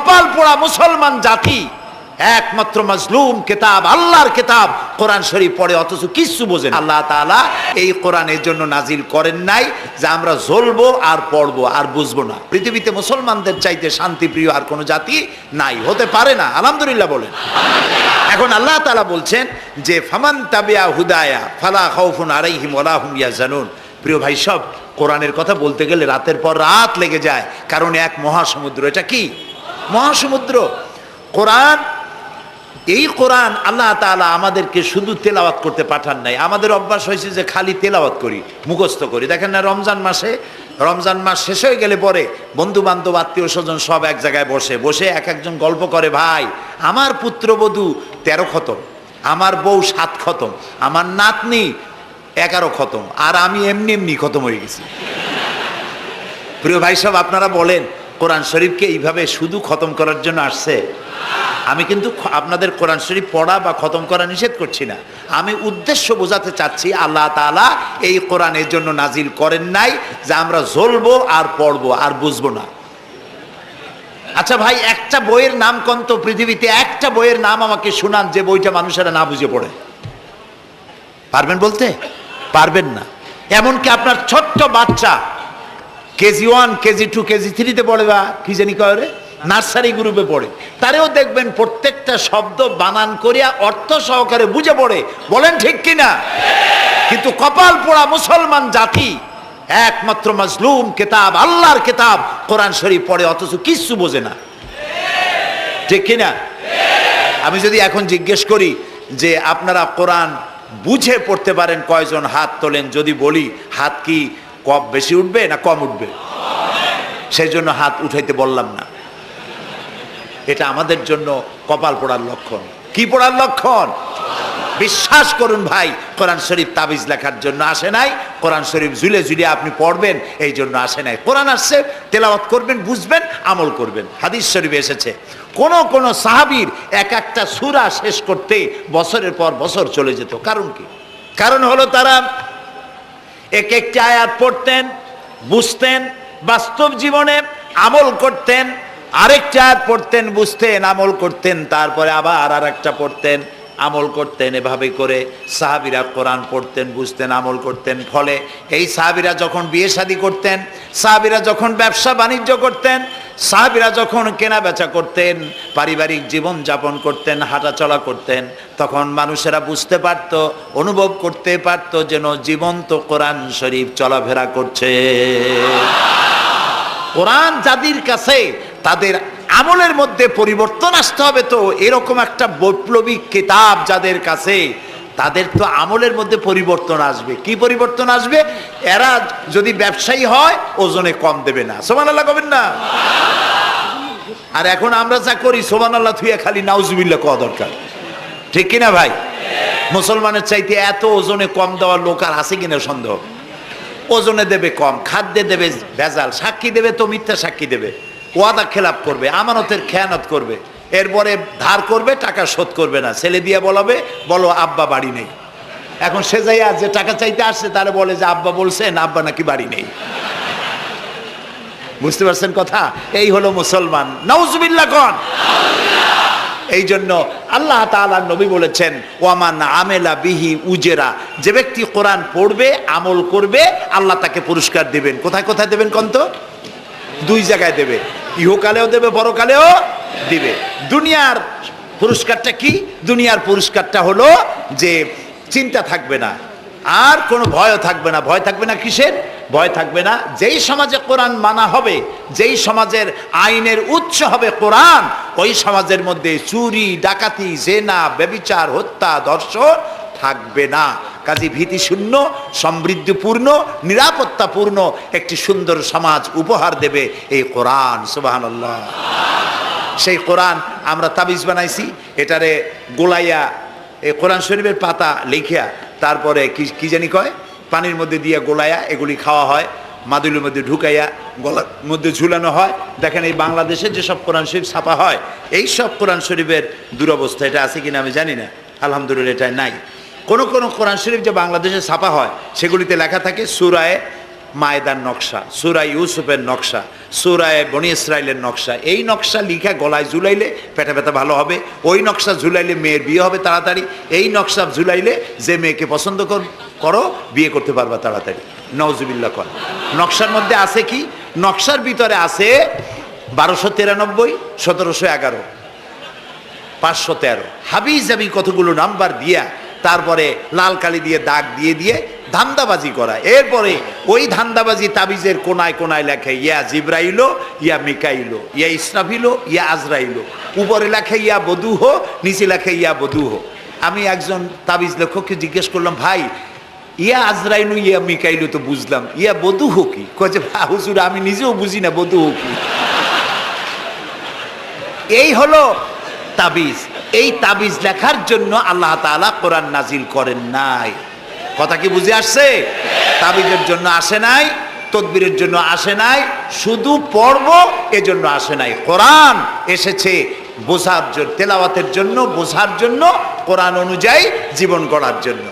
কপাল পোড়া মুসলমান জাতি, একমাত্র মাজলুম কিতাব, আল্লাহর কিতাব কোরআন শরীফ পড়ে, অথচ কিচ্ছু বোঝে আল্লাহ তাআলা এই কোরআনের জন্য নাজিল করেন নাই যে আমরা জ্বলবো আর পড়ব আর বুঝব না। পৃথিবীতে মুসলমানদের চাইতে শান্তিপ্রিয় আর কোনো জাতি নাই, হতে পারে না। আলহামদুলিল্লাহ বলেন। এখন আল্লাহ তাআলা বলছেন যে, ফামান তাবিয়া হুদায়া, ফালা খাউফুন আলাইহিম ওয়ালা হুম ইয়াহজানুন। প্রিয় ভাই, সব কোরআনের কথা বলতে গেলে রাতের পর রাত লেগে যায়, কারণ এক মহাসমুদ্র, এটা কি? মহাসমুদ্র। কোরআন, এই কোরআন আল্লাহ তাআলা আমাদেরকে শুধু তেলাওয়াত করতে পাঠান নাই। আমাদের অভ্যাস হয়েছে যে খালি তেলাওয়াত করি, মুখস্থ করি। দেখেন না, রমজান মাসে, রমজান মাস শেষ হয়ে গেলে পরে বন্ধু বান্ধব আত্মীয় স্বজন সব এক জায়গায় বসে বসে এক একজন গল্প করে, ভাই, আমার পুত্রবধূ তেরো খতম, আমার বউ সাত খতম, আমার নাতনি এগারো খতম, আর আমি এমনি এমনি খতম হয়ে গেছি। প্রিয় ভাই সব আপনারা বলেন কোরআন শরীফকে এইভাবে শুধু খতম করার জন্য আসছে? আমি কিন্তু আপনাদের কোরআন শরীফ পড়া বা খতম করা নিষেধ করছি না। আমি উদ্দেশ্য বোঝাতে চাচ্ছি, আল্লাহ তাআলা এই কোরআনের জন্য নাজিল করেন নাই যে আমরা জ্বলবো আর পড়ব আর বুঝব না। আচ্ছা ভাই, একটা বইয়ের নাম কন্ত পৃথিবীতে? একটা বইয়ের নাম আমাকে শোনান যে বইটা মানুষেরা না বুঝে পড়ে। পারবেন বলতে? পারবেন না। এমনকি আপনার ছোট্ট বাচ্চা KG one, KG two, KG থ্রিতে পড়ে বা কি জানি কয় রে নার্সারি গ্রুপে পড়ে। তারেও দেখবেন প্রত্যেকটা শব্দ বানান করিয়া অর্থ সহকারে বুঝে পড়ে। বলেন ঠিক কিনা? কিন্তু কপাল পোড়া মুসলমান জাতি, একমাত্র মাজলুম কেতাব, আল্লাহর কেতাব কোরআন শরীফ পড়ে, অথচ কিচ্ছু বোঝে না। ঠিক কিনা? আমি যদি এখন জিজ্ঞেস করি যে আপনারা কোরআন বুঝে পড়তে পারেন, কয়জন হাত তোলেন? যদি বলি, হাত কি কম বেশি উঠবে না কম উঠবে? সেই জন্য হাত উঠাইতে বললাম না। এটা আমাদের জন্য কপাল পড়ার লক্ষণ। কি পড়ার লক্ষণ? বিশ্বাস করুন ভাই, কোরআন শরীফ তাবিজ লেখার জন্য আসে নাই। কোরআন শরীফ ঝুলে ঝুলে আপনি পড়বেন, এই জন্য আসে নাই। কোরআন আসছে, তেলাওয়াত করবেন, বুঝবেন, আমল করবেন। হাদিস শরীফে এসেছে, কোন কোন সাহাবীর এক একটা সুরা শেষ করতে বছরের পর বছর চলে যেত। কারণ কি? কারণ হলো তারা এক একটি আয়াত পড়তেন, বুঝতেন, বাস্তব জীবনে আমল করতেন, আরেকটা আয়াত পড়তেন, বুঝতেন, আমল করতেন, তারপরে আবার আর একটা পড়তেন, আমল করতেন এভাবে করে। সাহাবিরা কোরআন পড়তেন, বুঝতেন, আমল করতেন। ফলে এই সাহাবিরা যখন বিয়ে শাদী করতেন, সাহাবিরা যখন ব্যবসা বাণিজ্য করতেন সাহাবিরা যখন কেনা বেচা করতেন, পারিবারিক জীবন যাপন করতেন, হাঁটাচলা করতেন, তখন মানুষেরা বুঝতে পারত, অনুভব করতে পারত যেন জীবন্ত কোরআন শরীফ চলাফেরা করছে। কোরআন যাদের কাছে তাদের আমলের মধ্যে পরিবর্তন আসতে হবে তো, এরকম একটা বৈপ্লবিক কিতাব যাদের কাছে তাদের তো আমলের মধ্যে পরিবর্তন আসবে। কি পরিবর্তন আসবে? এরা যদি ব্যবসায়ী হয়, ওজনে কম দেবে না। সোমান আল্লাহ কবেন না? আর এখন আমরা যা করি সোমান আল্লাহ থুয়ে খালি নাউজুবিল্লা কওয়া দরকার। ঠিক কিনা ভাই? মুসলমানের চাইতে এত ওজনে কম দেওয়ার লোক আর আছে কিনা সন্দেহ? ওজনে দেবে কম, খাদ্যে দেবে ভেজাল, সাক্ষী দেবে তো মিথ্যা সাক্ষী দেবে। ওয়াদা খেলাপ করবে, আমানতের খেয়ানত করবে। এরপরে ধার করবে, টাকা শোধ করবে না। ছেলে দিয়ে বলাবে, বলো, আব্বা, বাড়ি নেই। এখন সে যাইয়া যে টাকা চাইতে আসছে, তারা বলে যে, আব্বা বলছেন, আব্বা নাকি বাড়ি নেই। বুঝতে পারছেন কথা? এই হলো মুসলমান। নওজুবিল্লাহ কন। এই জন্য আল্লাহ তাআলা নবী বলেছেন, ওয়ামান আমেলা বিহি উজেরা। যে ব্যক্তি কোরআন পড়বে, আমল করবে, আল্লাহ তাকে পুরস্কার দেবেন। কোথায় কোথায় দেবেন কন্ত? দুই জায়গায় দেবে। ইহকালেও দেবে, পরকালেও দিবে। দুনিয়ার পুরস্কারটা কি? দুনিয়ার পুরস্কারটা হলো যে চিন্তা থাকবে না। আর কোনো ভয়ও থাকবে না। ভয় থাকবে না কিসের? ভয় থাকবে না যেই সমাজে কোরআন মানা হবে, যেই সমাজের আইনের উৎস হবে কোরআন, ওই সমাজের মধ্যে চুরি, ডাকাতি, জেনা, ব্যবিচার, হত্যা, ধর্ষণ থাকবে না। কাজী ভীতি শূন্য সমৃদ্ধিপূর্ণ, নিরাপত্তাপূর্ণ একটি সুন্দর সমাজ উপহার দেবে এই কোরআন। সুবাহান সেই কোরআন আমরা তাবিজ বানাইছি, এটারে গোলাইয়া এই কোরআন শরীফের পাতা লিখিয়া তারপরে কি কি জানি কয়? পানির মধ্যে দিয়ে গোলাইয়া এগুলি খাওয়া হয়, মাদুলির মধ্যে ঢুকাইয়া গলার মধ্যে ঝুলানো হয়। দেখেন এই বাংলাদেশে যেসব কোরআন শরীফ ছাপা হয় এই সব কোরআন শরীফের দুরবস্থা এটা আছে কিনা আমি জানি না, আলহামদুলিল্লাহ এটা নাই। কোন কোন কোরআন শরীফ যে বাংলাদেশে ছাপা হয়, সেগুলিতে লেখা থাকে সুরায় মায়দার নকশা, সুরা ইউসুফের নকশা, সুরায় বনি ইসরায়েলের নকশা। এই নকশা লিখা গলায় ঝুলাইলে পেটে পেটে ভালো হবে, ওই নকশা ঝুলাইলে মেয়ের বিয়ে হবে তাড়াতাড়ি, এই নকশা ঝুলাইলে যে মেয়েকে পছন্দ কর বিয়ে করতে পারবা তাড়াতাড়ি। নওজুবিল্লা কর। নকশার মধ্যে আছে কি? নকশার ভিতরে আছে বারোশো তিরানব্বই, সতেরোশো এগারো, পাঁচশো তেরো। হাবিজ আমি কতগুলো নাম্বার দিয়া তারপরে লাল কালি দিয়ে দাগ দিয়ে দিয়ে ধান্দাবাজি করা। এরপরে ওই ধান্দাবাজি তাবিজের কোনায় কোনায় লেখে ইয়া জিব্রাইলো ইয়া মিকাইলো ইয়া ইসরাফিলো ইয়া আজরাইলো উপরে লেখে ইয়া বধূহ নিচে লেখে ইয়া বধূহ। আমি একজন তাবিজ লেখককে জিজ্ঞেস করলাম ভাই ইয়া আজরাইলু ইয়া মিকাইলু তো বুঝলাম ইয়া বধূহ কি? কয়ে যে "ভা, হুজুর আমি নিজেও বুঝি না বধূহ কি? এই হলো তাবিজ। এই তাবিজ লেখার জন্য আল্লাহ তালা কোরআন নাজিল করেন নাই। কথা কি বুঝে আসছে? তাবিজের জন্য আসে নাই, তদবিরের জন্য আসে নাই, শুধু পর্ব এজন্য আসে নাই। কোরআন এসেছে বোঝার জন্য তেলাওয়াতের জন্য, বোঝার জন্য, কোরআন অনুযায়ী জীবন গড়ার জন্য।